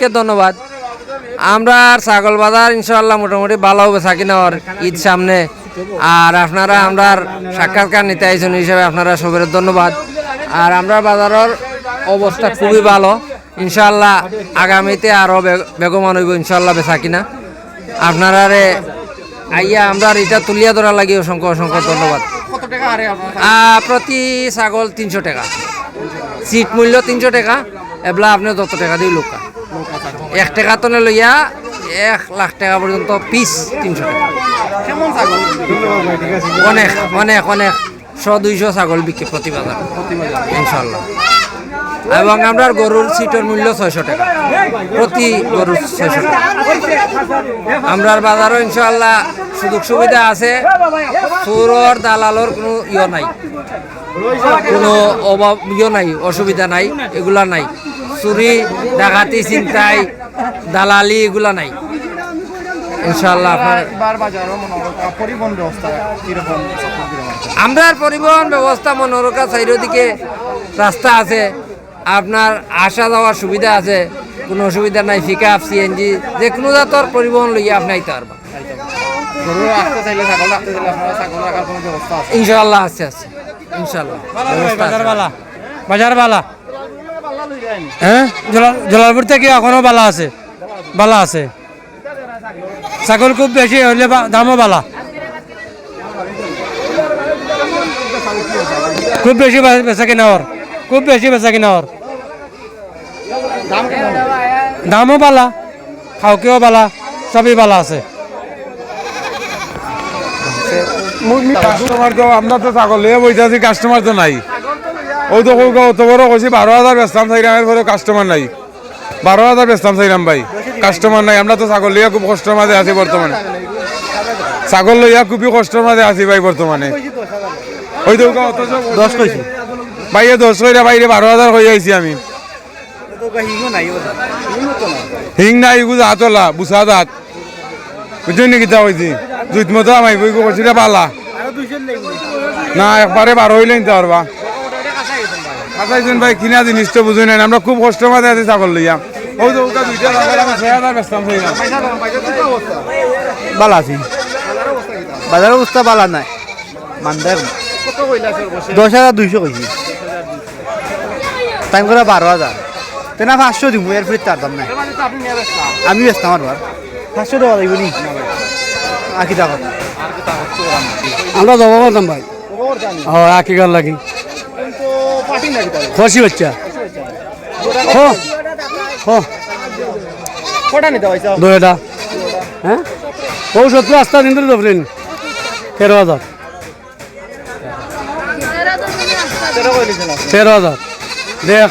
কে ধন্যবাদ। আমরা ছাগল বাজার ইনশাল্লাহ মোটামুটি ভালো হবে থাকি নেওয়ার ঈদ সামনে। আর আপনারা, আমরা সাক্ষাৎকার নিতে আইসেন হিসেবে আপনারা সবের ধন্যবাদ। আর আমরা বাজারের অবস্থা খুবই ভালো। ইনশাল্লাহ আগামীতে আরও বেগমান হইব ইনশাল্লাহ বেচা কিনা আপনারা রে আইয়া আমরা এটা তুলিয়া ধরা লাগি অসংখ্য অসংখ্য ধন্যবাদ। প্রতি ছাগল তিনশো টাকা। সিট মূল্য তিনশো টাকা। এবলা আপনি যত টাকা দিয়ে লোকা। এক টাকা তো লইয়া এক লাখ টাকা পর্যন্ত পিস তিনশো টাকা। অনেক অনেক অনেক। শ দুইশো ছাগল বিক্রি প্রতি বাজার ইনশাল্লাহ এবং আমরা গরুর সিটের মূল্য ছয়শো টাকা প্রতি গরুর ছয়শো টাকা। আমরার বাজারও ইনশাল্লাহ সুযোগ সুবিধা আছে। চোরর দালালর কোনো ইয়ে নাই। কোনো অভাব ইয়ে নাই অসুবিধা নাই এগুলা নাই। চুরি ডাকাতি চিন্তাই দালালি এগুলা নাই। ইনশাল্লাহ আপনার করো পরিবহন ব্যবস্থা পরিবহন মনোরকা চারিদিকে রাস্তা আছে আপনার আসা যাওয়ার সুবিধা আছে কোনো অসুবিধা নাই পিক আপ সিএনজি যে কোনো জাতর পরিবহন লইয়া আপনি আইতে পারবা ইনশাল্লাহ আছে? আছে ইনশাল্লাহ ব্যবস্থা বালা বাজার বালা হ্যাঁ? জলা- জলালপুর থেকে এখনও বালা আছে। বালা আছে। ছাগল খুব বেশি হইলে বা- দামও বালা। খুব বেশি বেচা কিনা ওর। খুব বেশি বেচা কিনা ওর। দামও বালা। খাওকেও বালা। সবই বালা আছে। কাস্টমার তো আমরা তো ছাগল লিয়ে বইতে আছি কাস্টমার তো নাই। ও তো বড় কইছি পরে কাস্টমার নাই। বারো হাজার বেচতাম চাইরাম ভাই। কাস্টমার নাই আমরা তো ছাগল লিয়ে খুব কষ্টের মাঝে আছি বর্তমানে ছাগল লইয়া খুবই কষ্টের মাঝে আছি ভাই বর্তমানে ওই তো দশ কইছি। ভাইয়ে দশ কইরা বাইরে বারো হাজার হয়ে আইছি আমি। হিং নাই এগুলো হাতলা বুসা দাঁত বুঝছেন নাকি তা হয়েছি জুইত মতো আমি বই করছি রে পালা। না একবারে বারো হইলে নিতে পারবা খাতাইছেন ভাই কিনা জিনিসটা বুঝুই নাই। আমরা খুব কষ্ট মাঝে আছি ছাগল লইয়া। ওই তো ওটা দুইটা ছাগল আমি ছয় হাজার বেচতাম সেই বালা আছে। বাজারের অবস্থা বালা নাই। মানদার কত কইলা আছে বসে দশ হাজার দুইশো কইছি টাইম করে বারো হাজার তেনা পাঁচশো দিব এর ফিরে তার দাম নাই। তো আমি ব্যস্ত আমার বার পাঁচশো টাকা লাগবে নি? আকি টাকা। আমরা যাব করতাম ভাই। ও একই গাল লাগি। খুশি বাচ্চা হো। হো। কটা নিতে হয়েছে দুটা হ্যাঁ? সত্তর আস্তা দিন ধরে দেবেন তেরো হাজার। তেরো হাজার। দেখ।